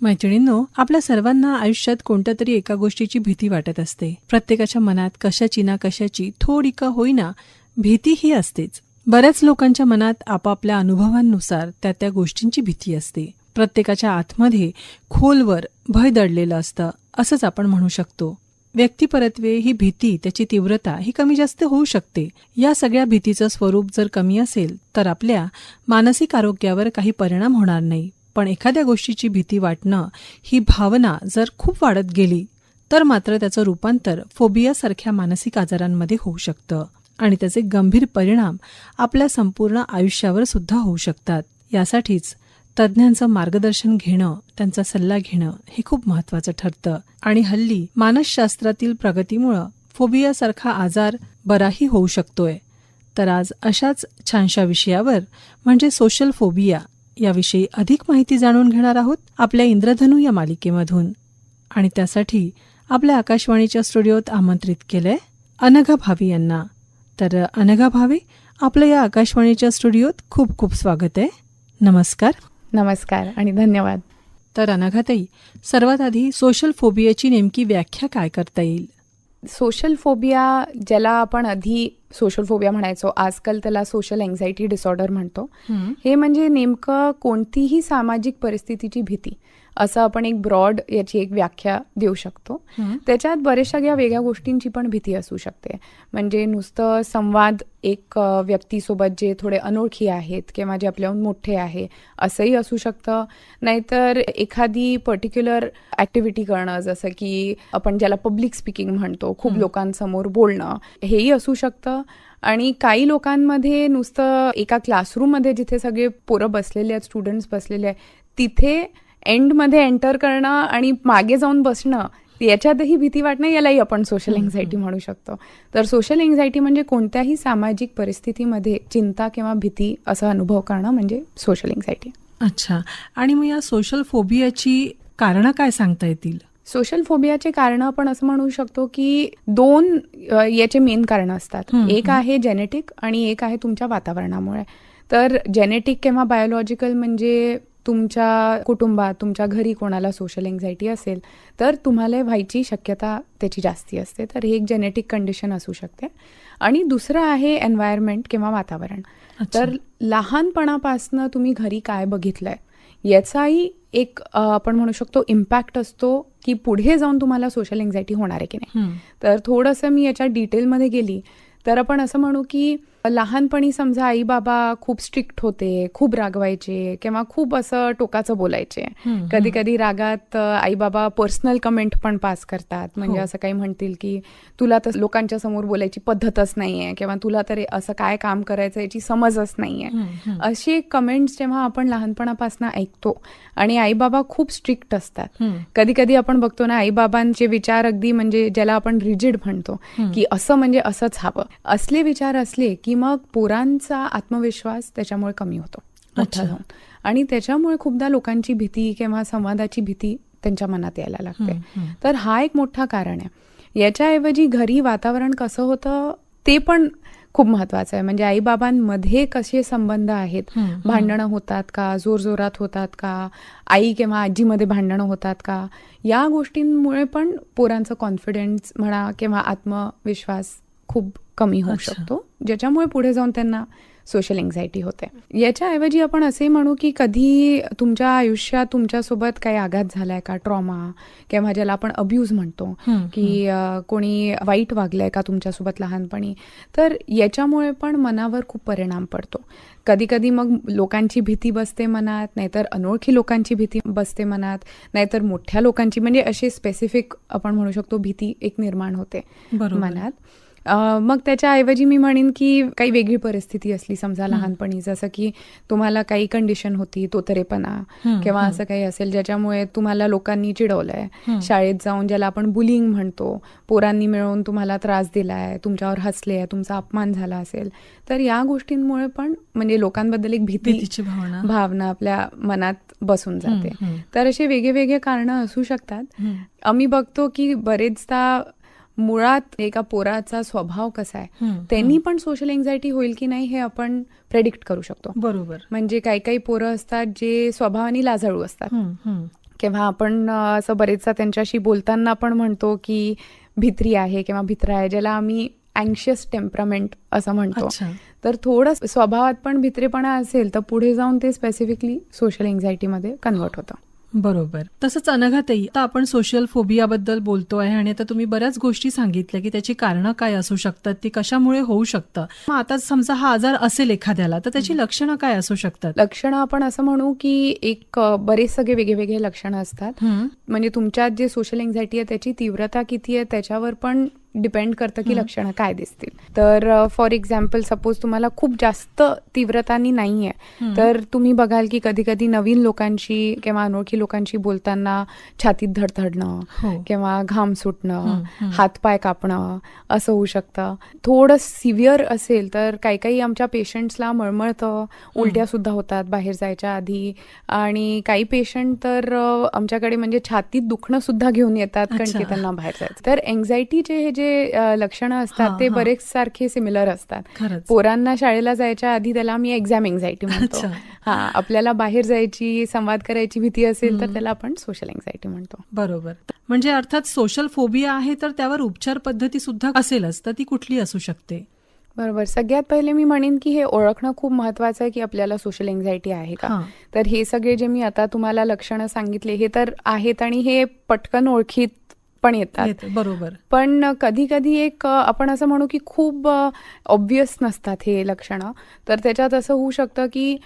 मैत्रिणींनो आपल्या सर्वांना आयुष्यात कोणत्या तरी एका गोष्टीची भीती वाटत असते. प्रत्येकाच्या मनात कशाची ना कशाची थोडी का होईना भीती ही असतेच. बऱ्याच लोकांच्या मनात आपापल्या अनुभवांनुसार त्या त्या गोष्टींची भीती असते. प्रत्येकाच्या आतमध्ये खोलवर भय दडलेलं असतं असंच आपण म्हणू शकतो. व्यक्तिपरत्वे ही भीती त्याची तीव्रता ही कमी जास्त होऊ शकते. या सगळ्या भीतीचं स्वरूप जर कमी असेल तर आपल्या मानसिक आरोग्यावर काही परिणाम होणार नाही. पण एखाद्या गोष्टीची भीती वाटणं ही भावना जर खूप वाढत गेली तर मात्र त्याचं रूपांतर फोबियासारख्या मानसिक आजारांमध्ये होऊ शकतं आणि त्याचे गंभीर परिणाम आपल्या संपूर्ण आयुष्यावर सुद्धा होऊ शकतात. यासाठीच तज्ज्ञांचं मार्गदर्शन घेणं त्यांचा सल्ला घेणं हे खूप महत्वाचं ठरतं. आणि हल्ली मानसशास्त्रातील प्रगतीमुळं फोबियासारखा आजार बराही होऊ शकतोय. तर आज अशाच छानशा विषयावर म्हणजे सोशल फोबिया याविषयी अधिक माहिती जाणून घेणार आहोत आपल्या इंद्रधनू या मालिकेमधून. आणि त्यासाठी आपल्या आकाशवाणीच्या स्टुडिओत आमंत्रित केलंय अनघा भावी यांना. तर अनघा भावे आपलं या आकाशवाणीच्या स्टुडिओत खूप खूप स्वागत आहे. नमस्कार. नमस्कार आणि धन्यवाद. तर अनघाताई सर्वात आधी सोशल फोबियाची नेमकी व्याख्या काय करता येईल? सोशल फोबिया ज्याला आपण आधी सोशल फोबिया म्हणायचो आजकाल त्याला सोशल एन्झायटी डिसऑर्डर म्हणतो. हे म्हणजे नेमकं कोणतीही सामाजिक परिस्थितीची भीती. असं आपण एक ब्रॉड याची एक व्याख्या देऊ शकतो. त्याच्यात बऱ्याचशा या वेगळ्या गोष्टींची पण भीती असू शकते. म्हणजे नुसतं संवाद एक व्यक्तीसोबत जे थोडे अनोळखी आहेत किंवा जे आपल्याहून मोठे आहे असंही असू शकतं. नाहीतर एखादी पर्टिक्युलर ऍक्टिव्हिटी करणं जसं की आपण ज्याला पब्लिक स्पीकिंग म्हणतो खूप लोकांसमोर बोलणं हेही असू शकतं. आणि काही लोकांमध्ये नुसतं एका क्लासरूममध्ये जिथे सगळे पोरं बसलेले आहेत स्टुडंट्स बसलेले आहेत तिथे एंडमध्ये एंटर करणं आणि मागे जाऊन बसणं याच्यातही भीती वाटणं यालाही आपण सोशल एन्झायटी म्हणू शकतो. तर सोशल एन्झायटी म्हणजे कोणत्याही सामाजिक परिस्थितीमध्ये चिंता किंवा भीती असा अनुभव करणं म्हणजे सोशल एन्झायटी अच्छा. आणि मग या सोशल फोबियाची कारणं काय सांगता येतील? सोशल फोबियाचे कारण आपण असं म्हणू शकतो की दोन याचे मेन कारण असतात. एक आहे जेनेटिक आणि एक आहे तुमच्या वातावरणामुळे. तर जेनेटिक किंवा बायोलॉजिकल म्हणजे तुमच्या कुटुंबात तुमच्या घरी कोणाला सोशल एन्झायटी असेल तर तुम्हाला व्हायची शक्यता त्याची जास्ती असते. तर हे एक जेनेटिक कंडिशन असू शकते. आणि दुसरं आहे एन्व्हायरमेंट किंवा वातावरण. तर लहानपणापासनं तुम्ही घरी काय बघितलंय? याचाही एक आपण म्हणू शकतो इम्पॅक्ट असतो की पुढे जाऊन तुम्हाला सोशल एन्झायटी होणार आहे की नाही. तर थोडंसं मी याच्या डिटेलमध्ये गेली. तर आपण असं म्हणू की लहानपणी समजा आई बाबा खूप स्ट्रिक्ट होते खूप रागवायचे किंवा खूप असं टोकाचं बोलायचे. कधी कधी रागात आई बाबा पर्सनल कमेंट पण पास करतात. म्हणजे असं काही म्हणतील की तुला तर लोकांच्या समोर बोलायची पद्धतच नाहीये किंवा तुला तर असं काय काम करायचं याची समजच नाहीये. असे कमेंट्स जेव्हा आपण लहानपणापासून ऐकतो आणि आई बाबा खूप स्ट्रिक्ट असतात. कधी कधी आपण बघतो ना आई बाबांचे विचार अगदी म्हणजे ज्याला आपण रिजिड म्हणतो की असं म्हणजे असंच हवं. असले विचार असले की मग पोरांचा आत्मविश्वास त्याच्यामुळे कमी होतो. मोठा जाऊन. आणि त्याच्यामुळे खूपदा लोकांची भीती किंवा संवादाची भीती त्यांच्या मनात यायला लागते. तर हा एक मोठा कारण आहे. याच्याऐवजी घरी वातावरण कसं होतं ते पण खूप महत्वाचं आहे. म्हणजे आई बाबांमध्ये कसे संबंध आहेत? भांडणं होतात का? जोरजोरात होतात का? आई किंवा आजीमध्ये भांडणं होतात का? या गोष्टींमुळे पण पोरांचं कॉन्फिडन्स म्हणा किंवा आत्मविश्वास खूप कमी होऊ शकतो. ज्याच्यामुळे पुढे जाऊन त्यांना सोशल एन्झायटी होते. याच्याऐवजी आपण असे म्हणू की कधी तुमच्या आयुष्यात तुमच्यासोबत काही आघात झालाय का? ट्रॉमा किंवा ज्याला आपण अब्यूज म्हणतो. की कोणी वाईट वागलंय का तुमच्यासोबत लहानपणी? तर याच्यामुळे पण मनावर खूप परिणाम पडतो. कधी कधी मग लोकांची भीती बसते मनात नाहीतर अनोळखी लोकांची भीती बसते मनात नाहीतर मोठ्या लोकांची म्हणजे अशी स्पेसिफिक आपण म्हणू शकतो भीती एक निर्माण होते मनात. मग त्याच्याऐवजी मी म्हणेन की काही वेगळी परिस्थिती असली समजा लहानपणी जसं की तुम्हाला काही कंडिशन होती तोतरेपणा किंवा असं काही असेल ज्याच्यामुळे तुम्हाला लोकांनी चिडवलंय. शाळेत जाऊन ज्याला आपण बुलिंग म्हणतो पोरांनी मिळून तुम्हाला त्रास दिलाय तुमच्यावर हसले तुमचा अपमान झाला असेल तर या गोष्टींमुळे पण म्हणजे लोकांबद्दल एक भीतीची भावना. भावना आपल्या मनात बसून जाते. तर असे वेगळे वेगळे कारण असू शकतात. आम्ही बघतो की बरेचदा मुळात एका पोराचा स्वभाव कसा आहे त्यांनी पण सोशल एन्झायटी होईल की नाही हे आपण प्रेडिक्ट करू शकतो. बरोबर. म्हणजे काही काही पोरं असतात जे स्वभावाने लाजाळू असतात. किंवा आपण असं बरेचदा त्यांच्याशी बोलताना पण म्हणतो की भित्री आहे किंवा भित्रा आहे ज्याला आम्ही अँशियस टेम्परामेंट असं म्हणतो. तर थोडं स्वभावात पण भित्रेपणा असेल तर पुढे जाऊन ते स्पेसिफिकली सोशल एन्झायटीमध्ये कन्वर्ट होतं. बरोबर. तसंच अनघाताई आता आपण सोशल फोबियाबद्दल बोलतो आहे आणि आता तुम्ही बऱ्याच गोष्टी सांगितल्या की त्याची कारणं काय असू शकतात ती कशामुळे होऊ शकतं. मग आता समजा हा आजार असेल एखाद्याला तर त्याची लक्षणं काय असू शकतात? लक्षणं आपण असं म्हणू की एक बरेच सगळे वेगळे वेगळे लक्षणं असतात. म्हणजे तुमच्यात जे सोशल एन्झायटी आहे त्याची तीव्रता किती आहे त्याच्यावर पण डिपेंड करतं की. लक्षणं काय दिसतील तर फॉर एक्झाम्पल सपोज तुम्हाला खूप जास्त तीव्रतानी नाही आहे हं. तर तुम्ही बघाल की कधी कधी नवीन लोकांशी किंवा अनोळखी लोकांशी बोलताना छातीत धडधडणं हो किंवा घाम सुटणं. हातपाय कापणं असं होऊ शकतं थोडं सिव्हिअर असेल तर काही काही आमच्या पेशंट्सला मळमळतं उलट्या सुद्धा होतात बाहेर जायच्या आधी आणि काही पेशंट तर आमच्याकडे म्हणजे छातीत दुखणं सुद्धा घेऊन येतात कारण. की त्यांना बाहेर जायचं तर एन्झायटीचे हे जे लक्षणं असतात ते. बरेच सारखे सिमिलर असतात पोरांना शाळेला जायच्या आधी त्याला आम्ही एक्झाम एन्झायटी म्हणतो. हा आपल्याला बाहेर जायची संवाद करायची भीती असेल तर. त्याला आपण सोशल एन्झायटी म्हणतो बरोबर म्हणजे अर्थात सोशल फोबिया आहे तर त्यावर उपचार पद्धती सुद्धा असेलच तर ती कुठली असू शकते बरोबर सगळ्यात पहिले मी म्हणेन की हे ओळखणं खूप महत्वाचं आहे की आपल्याला सोशल एन्झायटी आहे का. तर हे सगळे जे मी आता तुम्हाला लक्षणं सांगितले हे तर आहेत आणि हे पटकन ओळखीत पण येतात. येते, बरोबर. पण कधी कधी एक आपण असं म्हणू की खूप ऑब्वियस नसतात हे लक्षणं. तर त्याच्यात असं होऊ शकतं की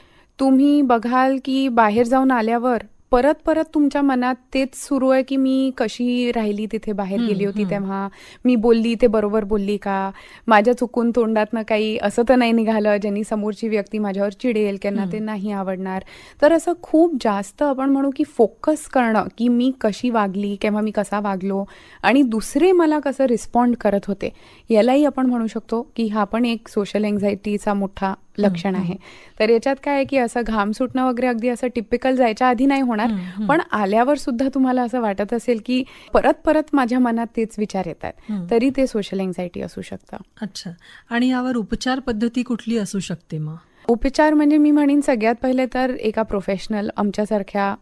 तुम्ही बघाल की बाहेर जाऊन आल्यावर परत परत तुमच्या मनात तेच सुरू आहे की मी कशी राहिली तिथे बाहेर गेली होती. तेव्हा मी बोलली ते बरोबर बोलली का माझ्या चुकून तोंडातनं काही असं तर नाही निघालं ज्यांनी समोरची व्यक्ती माझ्यावर चिडेल त्यांना ते. नाही आवडणार तर असं खूप जास्त आपण म्हणू की फोकस करणं की मी कशी वागली किंवा मी कसा वागलो आणि दुसरे मला कसं रिस्पॉन्ड करत होते यालाही आपण म्हणू शकतो की हा पण एक सोशल एन्झायटीचा मोठा लक्षण. आहे. तर याच्यात काय आहे की असं घाम सुटणं वगैरे अगदी असं टिपिकल जायच्या आधी नाही होणार. पण आल्यावर सुद्धा तुम्हाला असं वाटत असेल की परत परत माझ्या मनात तेच विचार येतात. तरी ते सोशल एन्झायटी असू शकतं. अच्छा. आणि यावर उपचार पद्धती कुठली असू शकते मग? उपचार म्हणजे मी म्हणेन सगळ्यात पहिले तर एका प्रोफेशनल आमच्यासारख्या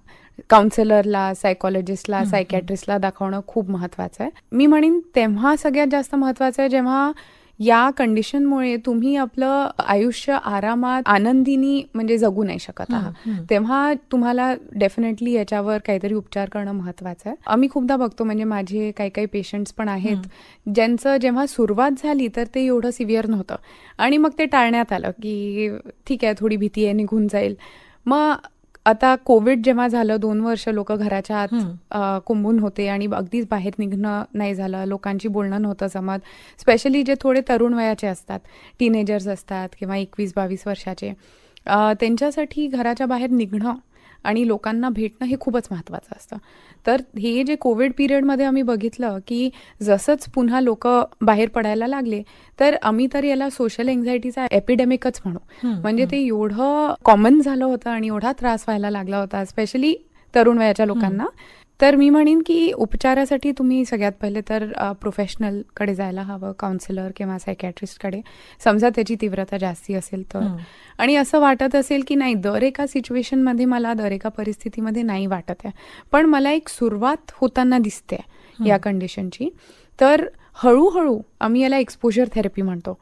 काउन्सिलरला सायकॉलॉजिस्टला सायकॅट्रिस्टला दाखवणं खूप महत्वाचं आहे. मी म्हणेन तेव्हा सगळ्यात जास्त महत्वाचं आहे जेव्हा या कंडिशनमुळे तुम्ही आपलं आयुष्य आरामात आनंदीनी म्हणजे जगू नाही शकत आहात. तेव्हा तुम्हाला डेफिनेटली याच्यावर काहीतरी उपचार करणं महत्वाचं आहे. आम्ही खूपदा बघतो म्हणजे माझे काही काही पेशंट्स पण आहेत ज्यांचं जेव्हा सुरुवात झाली तर ते एवढं सिव्हिअर नव्हतं. आणि मग ते टाळण्यात आलं की ठीक आहे थोडी भीती आहे निघून जाईल. मग आता कोविड जेव्हा झालं दोन वर्ष लोक घराच्या आत कोंबून होते आणि अगदीच बाहेर निघणं नाही झालं. लोकांची बोलणं नव्हतं जमत. स्पेशली जे थोडे तरुण वयाचे असतात टीनेजर्स असतात किंवा एकवीस बावीस वर्षाचे त्यांच्यासाठी घराच्या बाहेर निघणं आणि लोकांना भेटणं हे खूपच महत्त्वाचं असतं. तर हे जे कोविड पिरियडमध्ये आम्ही बघितलं की जसंच पुन्हा लोक बाहेर पडायला लागले तर आम्ही तर याला सोशल एन्झायटीचा एपिडेमिकच म्हणू. म्हणजे. ते एवढं कॉमन झालं होतं आणि एवढा त्रास व्हायला लागला होता स्पेशली तरुण वयाच्या लोकांना. तर मी म्हणेन की उपचारासाठी तुम्ही सगळ्यात पहिले तर प्रोफेशनलकडे जायला हवं काउन्सिलर किंवा सायकॅट्रिस्टकडे समजा त्याची तीव्रता जास्ती असेल तर. आणि असं वाटत असेल की नाही दर एका सिच्युएशनमध्ये मला दर एका परिस्थितीमध्ये नाही वाटत आहे. पण मला एक सुरुवात होताना दिसते या कंडिशनची तर हळूहळू आम्ही याला एक्सपोजर थेरपी म्हणतो.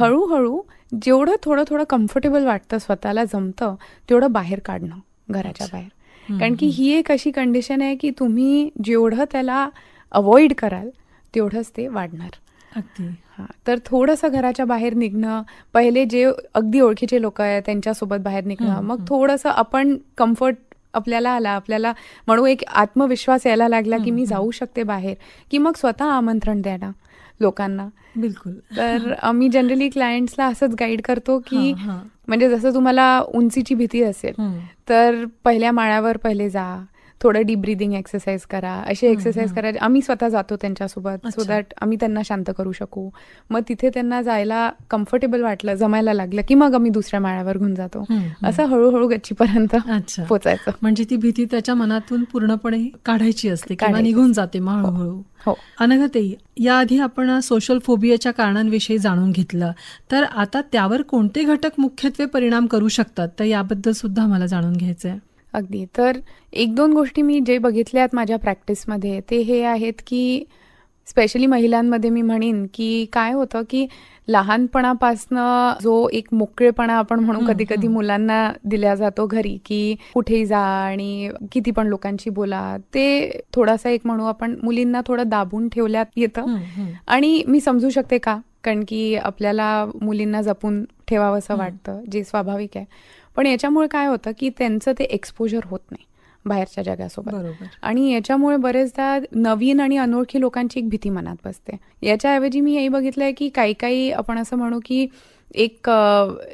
हळूहळू जेवढं थोडं थोडं कम्फर्टेबल वाटतं स्वतःला जमतं तेवढं बाहेर काढणं घराच्या. बाहेर. कारण की. ही एक अशी कंडिशन आहे की तुम्ही जेवढं त्याला अवॉइड कराल तेवढंच ते वाढणार हा तर थोडंसं घराच्या बाहेर निघणं पहिले जे अगदी ओळखीचे लोक आहेत त्यांच्यासोबत बाहेर निघणं मग. थोडंसं आपण कम्फर्ट आपल्याला आला आपल्याला म्हणू एक आत्मविश्वास यायला लागला की मी. जाऊ शकते बाहेर की मग स्वतः आमंत्रण देणं लोकांना बिलकुल तर आम्ही जनरली क्लायंट्सला असंच गाईड करतो की. म्हणजे जसं तुम्हाला उंचीची भीती असेल. तर पहिल्या माळ्यावर पहिले जा थोडं डीप ब्रिदिंग एक्सरसाइज करा. असे एक्सरसाइज. करा. आम्ही स्वतः जातो त्यांच्यासोबत सो. दॅट आम्ही त्यांना शांत करू शकू. मग तिथे त्यांना जायला कम्फर्टेबल वाटलं जमायला लागलं की मग आम्ही दुसऱ्या माळ्यावर घेऊन जातो. असं हळूहळू गच्चीपर्यंत पोचायचं. म्हणजे ती भीती त्याच्या मनातून पूर्णपणे काढायची असते किंवा निघून जाते मग हळूहळू. हो. अनघताई याआधी आपण सोशल फोबियाच्या कारणांविषयी जाणून घेतलं. तर आता त्यावर कोणते घटक मुख्यत्वे परिणाम करू शकतात? तर याबद्दल सुद्धा मला जाणून घ्यायचंय. अगदी तर एक दोन गोष्टी मी जे बघितल्यात माझ्या प्रॅक्टिसमध्ये ते हे आहेत की स्पेशली महिलांमध्ये मी म्हणेन की काय होतं की लहानपणापासनं जो एक मोकळेपणा आपण म्हणू कधी कधी. मुलांना दिला जातो घरी की कुठेही जा आणि किती पण लोकांशी बोला ते थोडासा एक म्हणू आपण मुलींना थोडं दाबून ठेवल्यात येतं. आणि मी समजू शकते का कारण की आपल्याला मुलींना जपून ठेवावं असं हं. वाटतं जे स्वाभाविक आहे. पण याच्यामुळे काय होतं की त्यांचं ते एक्सपोजर होत नाही बाहेरच्या जगासोबत. बरोबर. आणि याच्यामुळे बरेचदा नवीन आणि अनोळखी लोकांची एक भीती मनात बसते. याच्याऐवजी मी हेही बघितलंय की काही काही आपण असं म्हणू की एक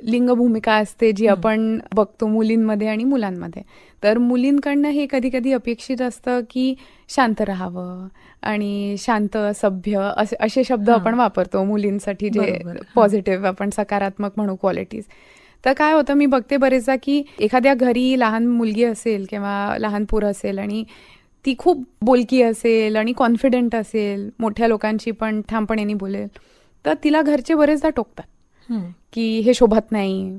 लिंग भूमिका असते जी. आपण बघतो मुलींमध्ये आणि मुलांमध्ये. तर मुलींकडनं हे कधी कधी अपेक्षित असतं की शांत राहावं आणि शांत सभ्य असे असे शब्द. आपण वापरतो मुलींसाठी जे. पॉझिटिव्ह आपण सकारात्मक म्हणू क्वालिटीज तर काय होतं मी बघते बरेचदा की एखाद्या घरी लहान मुलगी असेल किंवा लहान पोरं असेल आणि ती खूप बोलकी असेल आणि कॉन्फिडेंट असेल मोठ्या लोकांशी पण ठामपणे बोलेल तर तिला घरचे बरेचदा टोकतात. की हे शोभत नाही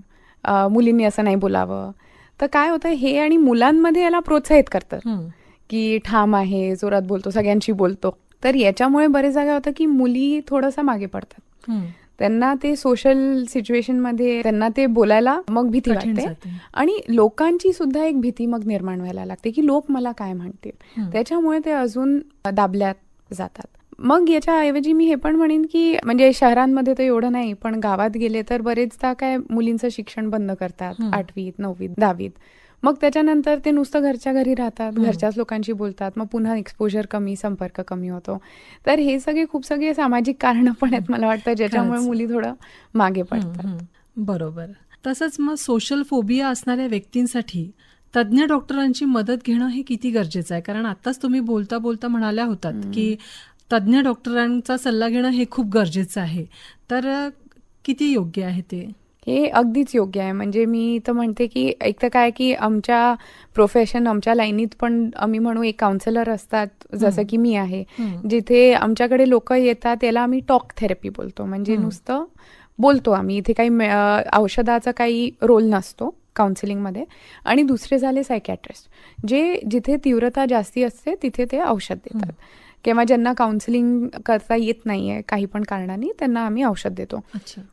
मुलींनी असं नाही बोलावं तर काय होतं हे आणि मुलांमध्ये याला प्रोत्साहित करतात. की ठाम आहे जोरात बोलतो सगळ्यांशी बोलतो. तर याच्यामुळे बरेचदा काय होतं की मुली थोडंसं मागे पडतात. त्यांना ते सोशल सिच्युएशनमध्ये त्यांना ते बोलायला मग भीती वाटते. आणि लोकांची सुद्धा एक भीती मग निर्माण व्हायला लागते की लोक मला काय म्हणतील. त्याच्यामुळे ते अजून दाबल्यात जातात. मग याच्याऐवजी मी हे पण म्हणेन की म्हणजे शहरांमध्ये तर एवढं नाही पण गावात गेले तर बरेचदा काय मुलींचं शिक्षण बंद करतात. आठवीत नववीत दहावीत मग त्याच्यानंतर ते नुसतं घरच्या घरी राहतात. घरच्याच लोकांशी बोलतात मग पुन्हा एक्सपोजर कमी संपर्क कमी होतो तर हे सगळे खूप सगळे सामाजिक कारणं पण आहेत मला वाटतं ज्याच्यामुळे. मुली थोडं मागे पडतात. बरोबर तसंच मग सोशल फोबिया असणाऱ्या व्यक्तींसाठी तज्ज्ञ डॉक्टरांची मदत घेणं हे किती गरजेचं आहे कारण आताच तुम्ही बोलता बोलता म्हणाल्या होतात. की तज्ज्ञ डॉक्टरांचा सल्ला घेणं हे खूप गरजेचं आहे. तर किती योग्य आहे ते? हे अगदीच योग्य आहे. म्हणजे मी तर म्हणते की एक तर काय की आमच्या प्रोफेशन आमच्या लाईनीत पण आम्ही म्हणू एक काउन्सिलर असतात जसं. की मी आहे. जिथे आमच्याकडे लोक येतात त्याला आम्ही टॉक थेरपी बोलतो. म्हणजे. नुसतं बोलतो आम्ही. इथे काही औषधाचा काही रोल नसतो काउन्सिलिंगमध्ये आणि दुसरे झाले सायकॅट्रिस्ट जे जिथे तीव्रता जास्ती असते तिथे ते औषध देतात. किंवा ज्यांना काउन्सिलिंग करता येत नाहीये काही पण कारणाने त्यांना आम्ही औषध देतो.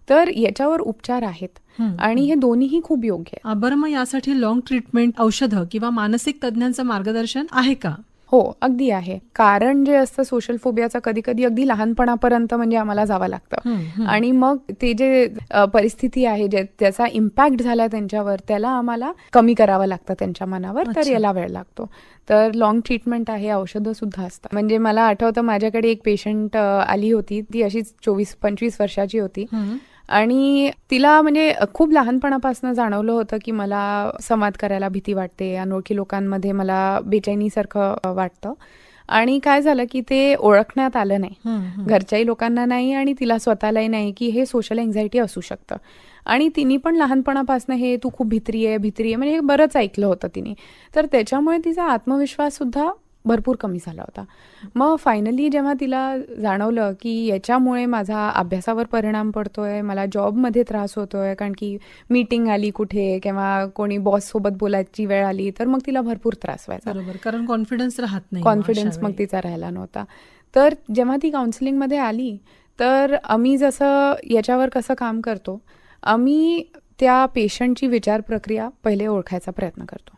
तर याच्यावर उपचार आहेत. आणि हे दोन्हीही खूप योग्य आहे बरं मग यासाठी लॉंग ट्रीटमेंट औषधं किंवा मानसिक तज्ज्ञांचं मार्गदर्शन आहे का? हो अगदी आहे कारण जे असतं सोशल फोबियाचं कधी कधी अगदी लहानपणापर्यंत म्हणजे आम्हाला जावं लागतं. आणि मग ते जे परिस्थिती आहे त्याचा इम्पॅक्ट झाला त्यांच्यावर त्याला आम्हाला कमी करावं लागतं त्यांच्या मनावर तर. याला वेळ लागतो तर लॉंग ट्रीटमेंट आहे औषधं सुद्धा असतात म्हणजे मला आठवतं माझ्याकडे एक पेशंट आली होती ती अशीच चोवीस पंचवीस वर्षाची होती. आणि तिला म्हणजे खूप लहानपणापासून जाणवलं होतं की मला संवाद करायला भीती वाटते. अनोळखी लोकांमध्ये मला बेचैनीसारखं वाटतं. आणि काय झालं की ते ओळखण्यात आलं नाही. घरच्याही लोकांना नाही आणि तिला स्वतःलाही नाही की हे सोशल एन्झायटी असू शकतं. आणि तिने पण लहानपणापासून हे तू खूप भित्री आहे भित्री आहे. म्हणजे हे बरंच ऐकलं होतं तिने. तर त्याच्यामुळे तिचा आत्मविश्वास सुद्धा भरपूर कमी झाला होता. मग फायनली जेव्हा तिला जाणवलं की याच्यामुळे माझा अभ्यासावर परिणाम पडतोय मला जॉबमध्ये त्रास होतोय कारण की मीटिंग आली कुठे किंवा कोणी बॉस सोबत बोलायची वेळ आली तर मग तिला भरपूर त्रास व्हायचा. बरोबर कारण कॉन्फिडन्स राहत नाही कॉन्फिडन्स मग. तिचा राहिला नव्हता. तर जेव्हा ती काउन्सिलिंगमध्ये आली तर आम्ही जसं याच्यावर कसं काम करतो आम्ही त्या पेशंटची विचार प्रक्रिया पहिले ओळखायचा प्रयत्न करतो.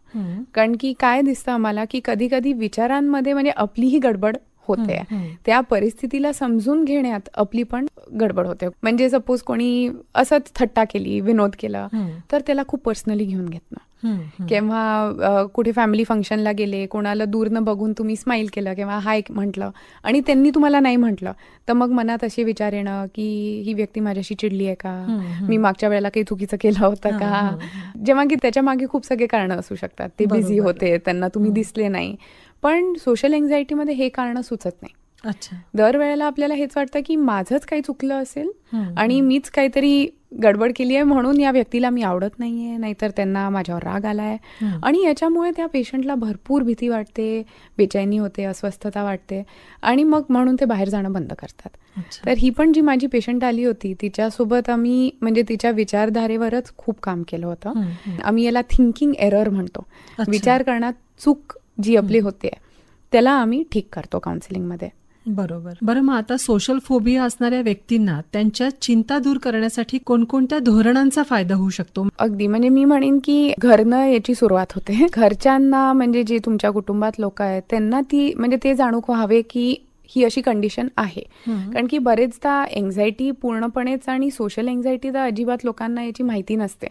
कारण की काय दिसतं आम्हाला की कधी कधी विचारांमध्ये म्हणजे आपलीही गडबड होते. त्या परिस्थितीला समजून घेण्यात आपली पण गडबड होते म्हणजे सपोज कोणी असंच थट्टा केली विनोद केला. तर त्याला खूप पर्सनली घेऊन घेत ना हम्म, हम्म. किंवा कुठे फॅमिली फंक्शनला गेले कोणाला दूरनं बघून तुम्ही स्माईल केलं किंवा हाय म्हटलं आणि त्यांनी तुम्हाला नाही म्हटलं तर मग मनात असे विचार येणं की ही व्यक्ती माझ्याशी चिडली आहे का. मी मागच्या वेळेला काही चुकीचं केलं होतं का. जेव्हा की त्याच्यामागे खूप सगळे कारण असू शकतात ते बिझी. होते त्यांना तुम्ही. दिसले नाही पण सोशल एन्झायटीमध्ये हे कारण सुचत नाही अच्छा दरवेळेला आपल्याला हेच वाटतं की माझंच काही चुकलं असेल. आणि मीच काहीतरी गडबड केली आहे म्हणून या व्यक्तीला मी आवडत नाहीये नाहीतर त्यांना माझ्यावर राग आलाय. आणि याच्यामुळे त्या पेशंटला भरपूर भीती वाटते बेचैनी होते अस्वस्थता वाटते आणि मग म्हणून ते बाहेर जाणं बंद करतात. तर ही पण जी माझी पेशंट आली होती तिच्यासोबत आम्ही म्हणजे तिच्या विचारधारेवरच खूप काम केलं होतं. आम्ही याला थिंकिंग एरर म्हणतो. विचार करण्यात चूक जी आपली होते त्याला आम्ही ठीक करतो काउन्सिलिंगमध्ये बरोबर. बरं मग आता सोशल फोबिया असणाऱ्या व्यक्तींना त्यांच्या चिंता दूर करण्यासाठी कोणकोणत्या धोरणांचा फायदा होऊ शकतो? अगदी. म्हणजे मी म्हणेन की घरनं याची सुरुवात होते. घरच्यांना म्हणजे जे तुमच्या कुटुंबात लोक आहेत त्यांना ती म्हणजे ते जाणू हवे की ही अशी कंडिशन आहे. कारण की बरेचदा एन्झायटी पूर्णपणेच आणि सोशल एन्झायटी तर अजिबात लोकांना याची माहिती नसते.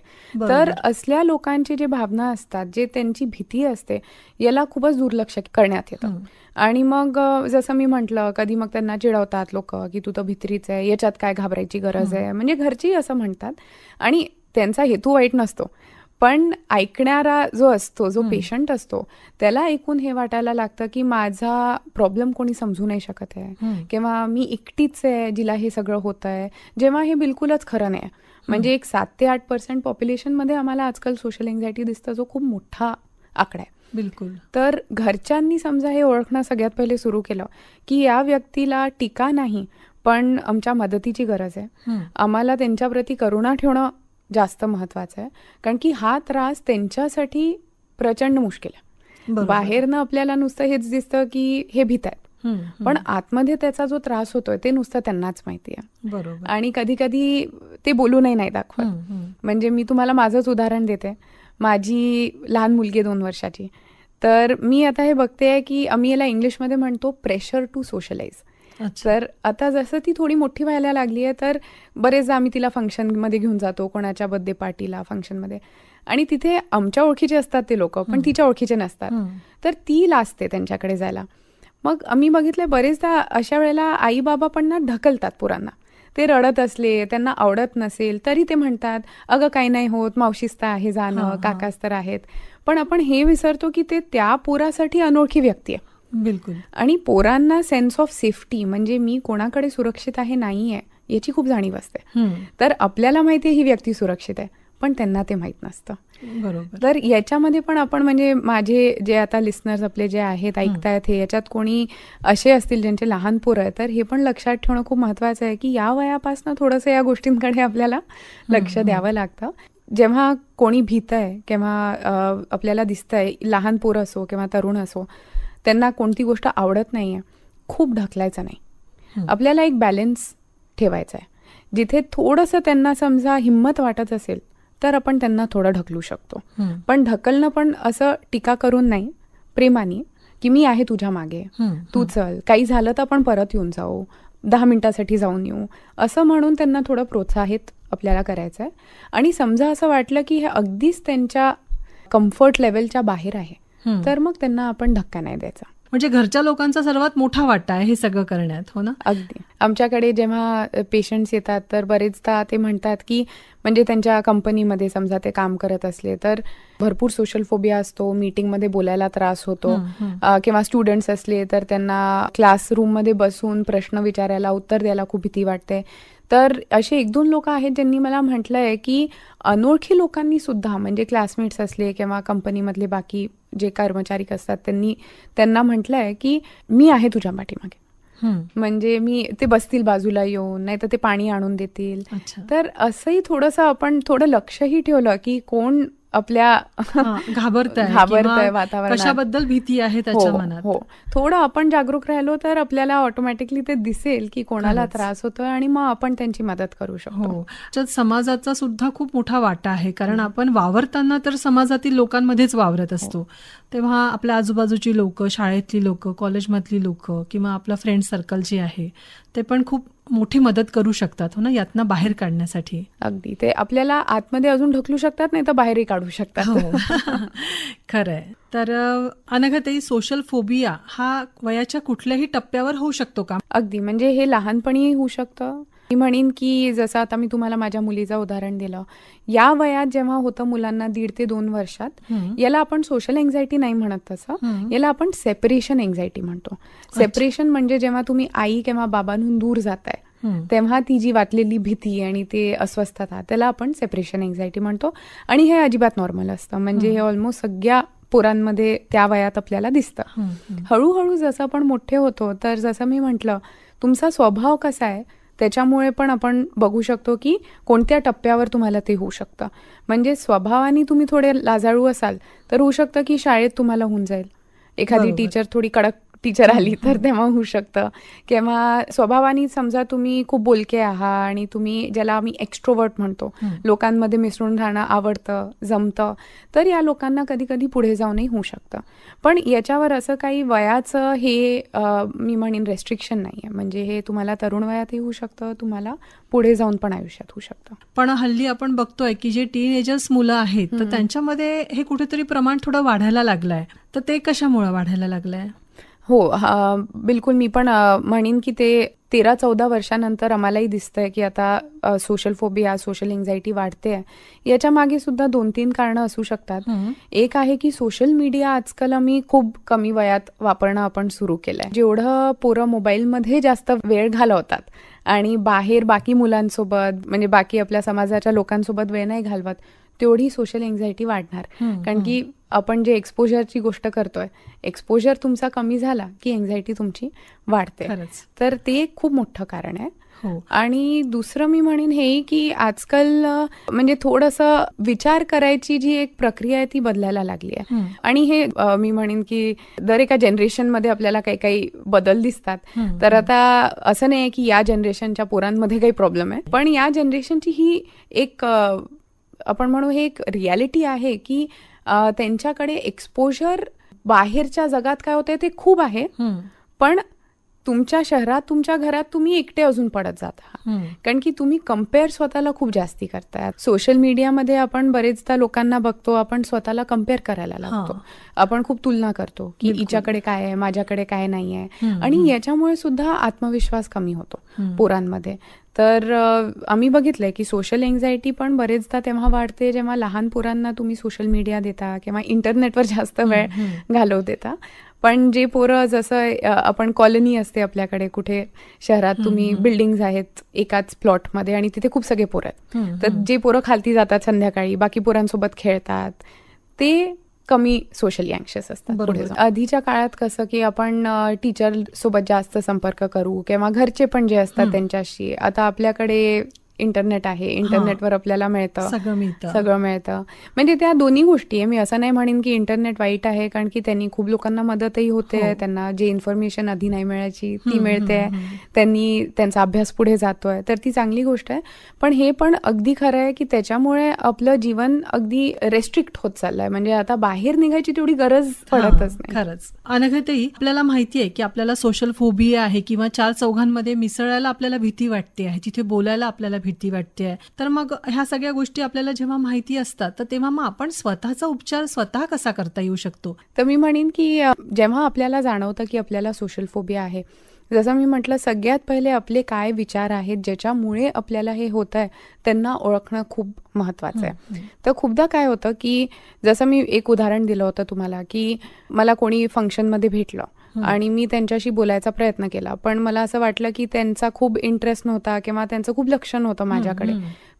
तर असल्या लोकांची जे भावना असतात जे त्यांची भीती असते याला खूपच दुर्लक्ष करण्यात येतं. आणि मग जसं मी म्हटलं कधी मग त्यांना चिडवतात लोक की तू तर भित्रीच आहे याच्यात काय घाबरायची गरज आहे? म्हणजे घरची असं म्हणतात. आणि त्यांचा हेतू वाईट नसतो. पण ऐकणारा जो असतो जो पेशंट असतो त्याला ऐकून हे वाटायला लागतं की माझा प्रॉब्लेम कोणी समजू नाही शकत आहे. किंवा मी एकटीच आहे जिला हे सगळं होत आहे. जेव्हा हे बिलकुलच खरं नाही. म्हणजे एक सात ते आठ पर्सेंट पॉप्युलेशनमध्ये आम्हाला आजकाल सोशल एन्झायटी दिसतं जो खूप मोठा आकडा आहे. बिलकुल. तर घरच्यांनी समजा हे ओळखणं सगळ्यात पहिले सुरू केलं की या व्यक्तीला टीका नाही पण आमच्या मदतीची गरज आहे. आम्हाला त्यांच्याप्रती करुणा ठेवणं जास्त महत्वाचं आहे. कारण की हा त्रास त्यांच्यासाठी प्रचंड मुश्किल आहे. बाहेरनं आपल्याला नुसतं हेच दिसतं की हे भीत आहेत. पण आतमध्ये त्याचा जो त्रास होतोय ते नुसतं त्यांनाच माहिती आहे. बरोबर. आणि कधी कधी ते बोलूनही नाही दाखवत. म्हणजे मी तुम्हाला माझंच उदाहरण देते. माझी लहान मुलगी दोन वर्षाची. तर मी आता हे बघते आहे की आम्ही याला इंग्लिशमध्ये म्हणतो प्रेशर टू सोशलाइज तर आता जसं ती थोडी मोठी व्हायला लागली आहे तर बरेचदा आम्ही तिला फंक्शनमध्ये घेऊन जातो कोणाच्या बर्थडे पार्टीला फंक्शनमध्ये. आणि तिथे आमच्या ओळखीचे असतात ते लोक पण तिच्या ओळखीचे नसतात. तर ती लाजते त्यांच्याकडे जायला. मग आम्ही बघितलंय बरेचदा अशा वेळेला आई बाबा पण ना ढकलतात पोरांना. ते रडत असले त्यांना आवडत नसेल तरी ते म्हणतात अगं काही नाही होत मावशीच तर आहे जाणं. काकाच तर आहेत. पण आपण हे विसरतो की ते त्या पोरासाठी अनोळखी व्यक्ती आहे. बिलकुल. आणि पोरांना सेन्स ऑफ सेफ्टी म्हणजे मी कोणाकडे सुरक्षित आहे नाही आहे याची खूप जाणीव असते. तर आपल्याला माहिती आहे ही व्यक्ती सुरक्षित आहे पण त्यांना ते माहीत नसतं. बरोबर. तर याच्यामध्ये पण आपण म्हणजे माझे जे आता लिस्नर्स आपले जे आहेत ऐकतायत हे याच्यात कोणी असे असतील ज्यांचे लहान पोरं आहेत तर हे पण लक्षात ठेवणं खूप महत्वाचं आहे की या वयापासून थोडंसं या गोष्टींकडे आपल्याला लक्ष द्यावं लागतं. जेव्हा कोणी भीत आहे किंवा आपल्याला दिसतंय लहान पोरं असो किंवा तरुण असो त्यांना कोणती गोष्ट आवडत नाहीये खूप ढकलायचं नाही. आपल्याला एक बॅलन्स ठेवायचा आहे जिथे थोडंसं त्यांना समजा हिंमत वाटत असेल तर आपण त्यांना थोडं ढकलू शकतो. पण ढकलणं पण असं टीका करून नाही प्रेमाने की मी आहे तुझ्या मागे. तू चल काही झालं तर आपण परत येऊन जाऊ दहा मिनिटासाठी जाऊन येऊ असं म्हणून त्यांना थोडं प्रोत्साहित आपल्याला करायचं आहे आणि समजा असं वाटलं की हे अगदीच त्यांच्या कम्फर्ट लेवलच्या बाहेर आहे. तर मग त्यांना आपण धक्का नाही द्यायचा. म्हणजे घरच्या लोकांचा सर्वात मोठा वाटा आहे हे सगळं करण्यात हो ना? अगदी. आमच्याकडे जेव्हा पेशंट्स येतात तर बरेचदा ते म्हणतात की म्हणजे त्यांच्या कंपनीमध्ये समजा ते काम करत असले तर भरपूर सोशल फोबिया असतो मीटिंगमध्ये बोलायला त्रास होतो. किंवा स्टुडंट्स असले तर त्यांना क्लासरूममध्ये बसून प्रश्न विचारायला उत्तर द्यायला खूप भीती वाटते. तर असे एक दोन लोक आहेत ज्यांनी मला म्हटलंय की अनोळखी लोकांनी सुद्धा म्हणजे क्लासमेट्स असले किंवा कंपनीमधले बाकी जे कर्मचारी असतात त्यांनी त्यांना म्हटलंय की मी आहे तुझ्या पाठीमागे. म्हणजे मी ते बसतील बाजूला येऊन नाही तर ते पाणी आणून देतील. तर असंही थोडंसं आपण थोडं लक्षही ठेवलं की कोण आपल्या हा, घाबरताय घाबरतंय किंवा वातावरणात. कशाबद्दल भीती आहे त्याच्या हो, मनात? हो थोडं आपण जागरूक राहिलो तर आपल्याला ऑटोमॅटिकली ते दिसेल की कोणाला. त्रास होतोय आणि मग आपण त्यांची मदत करू शकतो. हो. त्याच्यात समाजाचा सुद्धा खूप मोठा वाटा आहे कारण आपण वावरताना तर समाजातील लोकांमध्येच वावरत असतो. तेव्हा आपल्या आजूबाजूची लोक शाळेतली लोक कॉलेजमधली लोक किंवा आपलं फ्रेंड सर्कल जे आहे ते पण खूप मोठी मदत करू शकतात हो ना यातनं बाहेर काढण्यासाठी? अगदी. ते आपल्याला आतमध्ये अजून ढकलू शकतात नाही तर बाहेरही काढू हो. शकतात खरंय. तर अनघाताई सोशल फोबिया हा वयाच्या कुठल्याही टप्प्यावर होऊ शकतो का? अगदी. म्हणजे हे लहानपणी होऊ शकतं मी म्हणेन की जसं आता मी तुम्हाला माझ्या मुलीचं उदाहरण दिलं या वयात जेव्हा होतं मुलांना दीड ते दोन वर्षात. याला आपण सोशल एन्झायटी नाही म्हणत तसं. याला आपण सेपरेशन एन्झायटी म्हणतो सेपरेशन म्हणजे जेव्हा तुम्ही आई किंवा बाबांहून दूर जाताय. तेव्हा ती जी वाटलेली भीती आणि ते अस्वस्थता त्याला आपण सेपरेशन एन्झायटी म्हणतो आणि हे अजिबात नॉर्मल असतं म्हणजे हे ऑलमोस्ट सगळ्या पोरांमध्ये त्या वयात आपल्याला दिसतं. हळूहळू जसं आपण मोठे होतो तर जसं मी म्हटलं तुमचा स्वभाव कसा आहे त्याच्यामुळे पण आपण बघू शकतो की कोणत्या टप्प्यावर तुम्हाला ते होऊ शकतं म्हणजे स्वभावाने तुम्ही थोडे लाजाळू असाल तर होऊ शकतं की शाळेत तुम्हाला होऊन जाईल एखादी. टीचर थोडी कडक टीचर आली तर तेव्हा होऊ शकतं. किंवा स्वभावाने समजा तुम्ही खूप बोलके आहात आणि तुम्ही ज्याला आम्ही एक्स्ट्रोवर्ट म्हणतो. लोकांमध्ये मिसळून राहणं आवडतं जमतं तर या लोकांना कधी कधी पुढे जाऊनही होऊ शकतं. पण याच्यावर असं काही वयाचं हे मी म्हणेन रेस्ट्रिक्शन नाही आहे म्हणजे हे तुम्हाला तरुण वयातही होऊ शकतं तुम्हाला पुढे जाऊन पण आयुष्यात होऊ शकतं. पण हल्ली आपण बघतोय की जे टीनेजर्स मुलं आहेत तर त्यांच्यामध्ये हे कुठेतरी प्रमाण थोडं वाढायला लागलंय. तर ते कशामुळे वाढायला लागलंय? हो बिलकुल मी पण म्हणेन की ते तेरा चौदा वर्षानंतर आम्हालाही दिसतंय की आता सोशल फोबिया सोशल एन्झायटी वाढते याच्या मागे सुद्धा दोन तीन कारणं असू शकतात. एक आहे की सोशल मीडिया आजकाल आम्ही खूप कमी वयात वापरणं आपण सुरू केलंय. जेवढं पोरं मोबाईलमध्ये जास्त वेळ घालवतात आणि बाहेर बाकी मुलांसोबत म्हणजे बाकी आपल्या समाजाच्या लोकांसोबत वेळ नाही घालवत तेवढी सोशल एन्झायटी वाढणार. कारण की आपण जे एक्सपोजरची गोष्ट करतोय एक्सपोजर तुमचा कमी झाला की एन्झायटी तुमची वाढते. तर ते एक खूप मोठं कारण आहे. हो. आणि दुसरं मी म्हणेन हे की आजकाल म्हणजे थोडंसं विचार करायची जी एक प्रक्रिया आहे ती बदलायला लागली आहे. आणि हे मी म्हणेन की दर एका जनरेशनमध्ये आपल्याला काही काही बदल दिसतात. तर आता असं नाही आहे की या जनरेशनच्या पोरांमध्ये काही प्रॉब्लेम आहे. पण या जनरेशनची ही एक आपण म्हणू हे एक रियालिटी आहे की त्यांच्याकडे एक्सपोजर बाहेरच्या जगात काय होतंय ते खूप आहे. पण तुमच्या शहरात तुमच्या घरात तुम्ही एकटे अजून पडत जाता. कारण की तुम्ही कंपेअर स्वतःला खूप जास्ती करताय सोशल मीडियामध्ये आपण बरेचदा लोकांना बघतो आपण स्वतःला कंपेअर करायला लागतो. आपण खूप तुलना करतो की. हिच्याकडे काय आहे माझ्याकडे काय नाही आहे आणि. याच्यामुळे सुद्धा आत्मविश्वास कमी होतो. पोरांमध्ये तर आम्ही बघितलंय की सोशल एन्झायटी पण बरेचदा तेव्हा वाढते जेव्हा लहान पोरांना तुम्ही सोशल मीडिया देता किंवा इंटरनेटवर जास्त वेळ. घालवू देता पण जे पोरं जसं आपण कॉलनी असते आपल्याकडे कुठे शहरात तुम्ही हम्म. बिल्डिंग्स आहेत एकाच प्लॉटमध्ये आणि तिथे खूप सगळे पोरं आहेत. तर जे पोरं खालती जातात संध्याकाळी बाकी पोरांसोबत खेळतात ते कमी सोशली अँशियस असतात. आधीच्या काळात कसं की आपण टीचर सोबत जास्त संपर्क करू किंवा घरचे पण जे असतात. त्यांच्याशी आता आपल्याकडे इंटरनेट आहे. इंटरनेटवर आपल्याला मिळतं. सगळं मिळतं. सगळं मिळतं. म्हणजे त्या दोन्ही गोष्टी आहे. मी असं नाही म्हणेन की इंटरनेट वाईट आहे कारण की त्यांनी खूप लोकांना मदतही होते. हो. त्यांना जे इन्फॉर्मेशन आधी नाही मिळायची ती मिळते. त्यांनी त्यांचा अभ्यास पुढे जातोय. तर ती चांगली गोष्ट आहे. पण हे पण अगदी खरं आहे की त्याच्यामुळे आपलं जीवन अगदी रेस्ट्रिक्ट होत चाललंय. म्हणजे आता बाहेर निघायची तेवढी गरज पडतच नाही. खरंच. अनघताई आपल्याला माहिती आहे की आपल्याला सोशल फोबिया आहे किंवा चार चौघांमध्ये मिसळायला आपल्याला भीती वाटते आहे. तिथे बोलायला आपल्याला भीती वाटते तर मग ह्या सगळ्या गोष्टी आपल्याला जेव्हा माहिती असतात तर तेव्हा मग आपण स्वतःचा उपचार स्वतः कसा करता येऊ शकतो? तर मी म्हणेन की जेव्हा आपल्याला जाणवतं की आपल्याला सोशल फोबिया आहे जसं मी म्हटलं सगळ्यात पहिले आपले काय विचार आहेत ज्याच्यामुळे आपल्याला हे होत आहे त्यांना ओळखणं खूप महत्वाचं आहे. तर खूपदा काय होतं की जसं मी एक उदाहरण दिलं होतं तुम्हाला की मला कोणी फंक्शनमध्ये भेटलं आणि मी त्यांच्याशी बोलायचा प्रयत्न केला. पण मला असं वाटलं की त्यांचा खूप इंटरेस्ट नव्हता किंवा त्यांचं खूप लक्ष नव्हतं माझ्याकडे.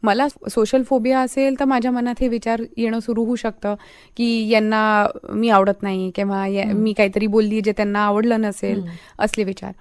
मला सोशल फोबिया असेल तर माझ्या मनात हे विचार येणं सुरू होऊ शकतं की यांना मी आवडत नाही किंवा मी काहीतरी बोलली जे त्यांना आवडलं नसेल. असले विचार.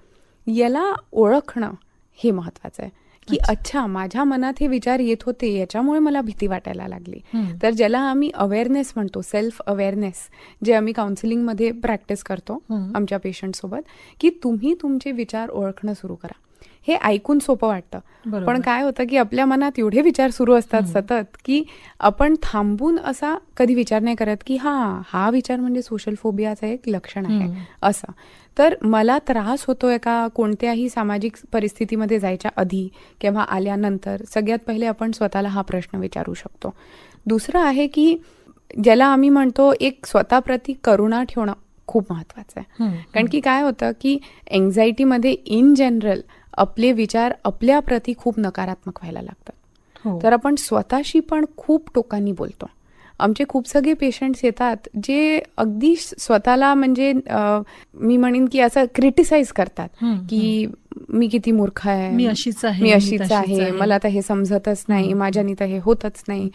याला ओळखणं हे महत्वाचं आहे. की अच्छा माझ्या मनात हे विचार येत होते याच्यामुळे मला भीती वाटायला लागली. तर ज्याला आम्ही अवेअरनेस म्हणतो सेल्फ अवेअरनेस जे आम्ही काउन्सिलिंगमध्ये प्रॅक्टिस करतो. आमच्या पेशंटसोबत की तुम्ही तुमचे विचार ओळखणं सुरू करा हे ऐकून सोपं वाटतं. पण काय होतं की आपल्या मनात एवढे विचार सुरू असतात सतत की आपण थांबून असा कधी विचार नाही करत की हा हा विचार म्हणजे सोशल फोबियाचं एक लक्षण आहे. असं तर मला त्रास होतोय का कोणत्याही सामाजिक परिस्थितीमध्ये जायच्या आधी किंवा आल्यानंतर सगळ्यात पहिले आपण स्वतःला हा प्रश्न विचारू शकतो दुसरं आहे की ज्याला आम्ही म्हणतो एक स्वतःप्रती करुणा ठेवणं खूप महत्वाचं आहे. कारण की काय होतं की एन्झायटीमध्ये इन जनरल आपले विचार आपल्याप्रती खूप नकारात्मक व्हायला लागतात. हो. तर आपण स्वतःशी पण खूप टोकांनी बोलतो. आमचे खूप सगळे पेशंट्स येतात जे अगदी स्वतःला म्हणजे मी म्हणेन की असं क्रिटिसाइज करतात की मी किती मूर्ख आहे मी अशीच आहे, मी अशीच आहे. मला तर हे समजतच नाही. माझ्यानी तर हे होतच नाही.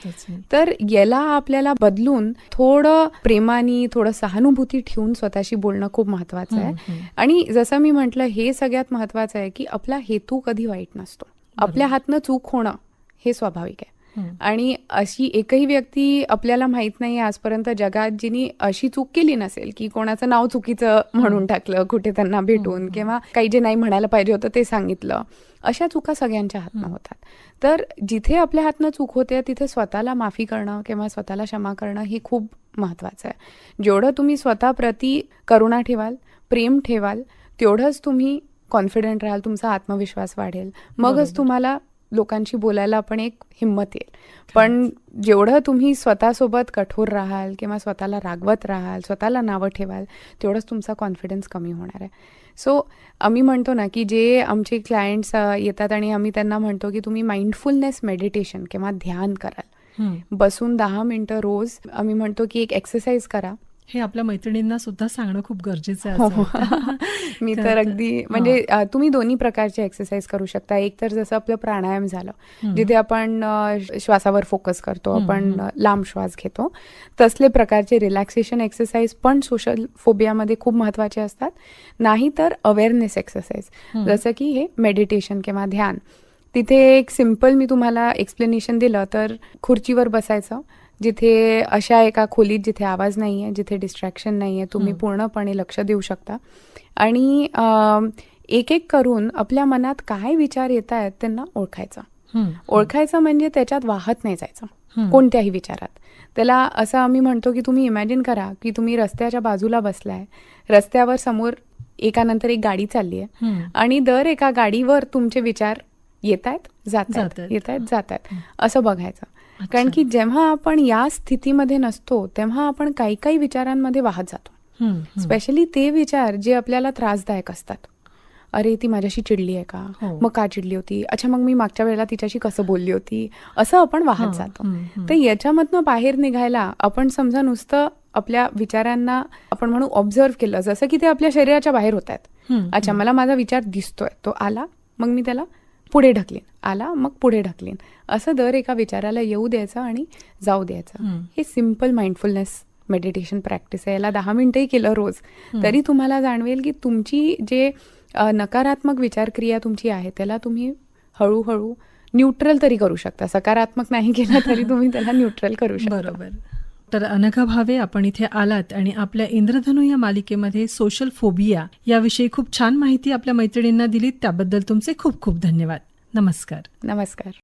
तर याला आपल्याला बदलून थोडं प्रेमाने थोडं सहानुभूती ठेवून स्वतःशी बोलणं खूप महत्वाचं आहे. आणि जसं मी म्हटलं हे सगळ्यात महत्वाचं आहे की आपला हेतू कधी वाईट नसतो आपल्या हातनं चूक होणं हे स्वाभाविक आहे. आणि अशी एकही व्यक्ती आपल्याला माहीत नाही आजपर्यंत जगात जिने अशी चूक केली नसेल की कोणाचं नाव चुकीचं म्हणून टाकलं कुठे त्यांना भेटून किंवा काही जे नाही म्हणायला पाहिजे होतं ते सांगितलं. अशा चुका सगळ्यांच्या हातनं होतात. तर जिथे आपल्या हातनं चूक होते तिथे स्वतःला माफी करणं किंवा स्वतःला क्षमा करणं हे खूप महत्वाचं आहे. जेवढं तुम्ही स्वतःप्रती करुणा ठेवाल प्रेम ठेवाल तेवढंच तुम्ही कॉन्फिडंट राहाल तुमचा आत्मविश्वास वाढेल. मगच. तुम्हाला लोकांशी बोलायला पण एक हिंमत येईल. पण जेवढं तुम्ही स्वतःसोबत कठोर राहाल किंवा स्वतःला रागवत राहाल स्वतःला नावं ठेवाल तेवढंच तुमचा कॉन्फिडन्स कमी होणार आहे. सो आम्ही म्हणतो ना की जे आमचे क्लायंट्स येतात आणि आम्ही त्यांना म्हणतो की तुम्ही माइंडफुलनेस मेडिटेशन किंवा ध्यान कराल. बसून दहा मिनिटं रोज आम्ही म्हणतो की एक एक्सरसाइज करा. हे आपल्या मैत्रिणींना सुद्धा सांगणं खूप गरजेचं आहे हो, हो. मी तर- अगदी म्हणजे तुम्ही दोन्ही प्रकारचे एक्सरसाइज करू शकता. एक तर जसं आपलं प्राणायाम झालं. जिथे आपण श्वासावर फोकस करतो आपण लांब श्वास घेतो. तसले प्रकारचे रिलॅक्सेशन एक्सरसाइज पण सोशल फोबियामध्ये खूप महत्त्वाचे असतात. नाही तर अवेअरनेस एक्सरसाइज. जसं की हे मेडिटेशन किंवा ध्यान. तिथे एक सिंपल मी तुम्हाला एक्सप्लेनेशन दिलं तर खुर्चीवर बसायचं जिथे अशा एका खोलीत जिथे आवाज नाही आहे जिथे डिस्ट्रॅक्शन नाही आहे तुम्ही. पूर्णपणे लक्ष देऊ शकता आणि एक एक करून आपल्या मनात काय विचार येत आहेत त्यांना ओळखायचं. ओळखायचं म्हणजे त्याच्यात वाहत नाही जायचं. कोणत्याही विचारात त्याला असं आम्ही म्हणतो की तुम्ही इमॅजिन करा की तुम्ही रस्त्याच्या बाजूला बसलाय रस्त्यावर समोर एकानंतर एक गाडी चालली आहे. आणि दर एका गाडीवर तुमचे विचार येत आहेत जात आहेत. येत आहेत जात आहेत असं बघायचं. कारण की जेव्हा आपण या स्थितीमध्ये नसतो तेव्हा आपण काही काही विचारांमध्ये वाहत जातो. स्पेशली ते विचार जे आपल्याला त्रासदायक असतात अरे ती माझ्याशी चिडली आहे का हो. मग का चिडली होती अच्छा मग मी मागच्या वेळेला तिच्याशी कसं बोलली होती असं आपण वाहत हं, जातो. तर याच्यामधनं बाहेर निघायला आपण समजा नुसतं आपल्या विचारांना आपण म्हणू ऑब्झर्व केलं जसं की ते आपल्या शरीराच्या बाहेर होत आहेत. अच्छा मला माझा विचार दिसतोय तो आला मग मी त्याला पुढे ढकलीन. आला मग पुढे ढकलीन. असं दर एका विचाराला येऊ द्यायचं आणि जाऊ द्यायचं. हे सिंपल माइंडफुलनेस मेडिटेशन प्रॅक्टिस आहे. याला दहा मिनिटंही केलं रोज. तरी तुम्हाला जाणवेल की तुमची जे नकारात्मक विचारक्रिया तुमची आहे त्याला तुम्ही हळूहळू न्यूट्रल तरी करू शकता. सकारात्मक नाही केलं तरी तुम्ही त्याला न्यूट्रल करू शकता. बरोबर. तर अनघा भावे आपण इथे आलात आणि आपल्या इंद्रधनु या मालिकेमध्ये सोशल फोबिया याविषयी खूप छान माहिती आपल्या मैत्रिणींना दिलीत. त्याबद्दल तुमचे खूप खूप धन्यवाद. नमस्कार. नमस्कार.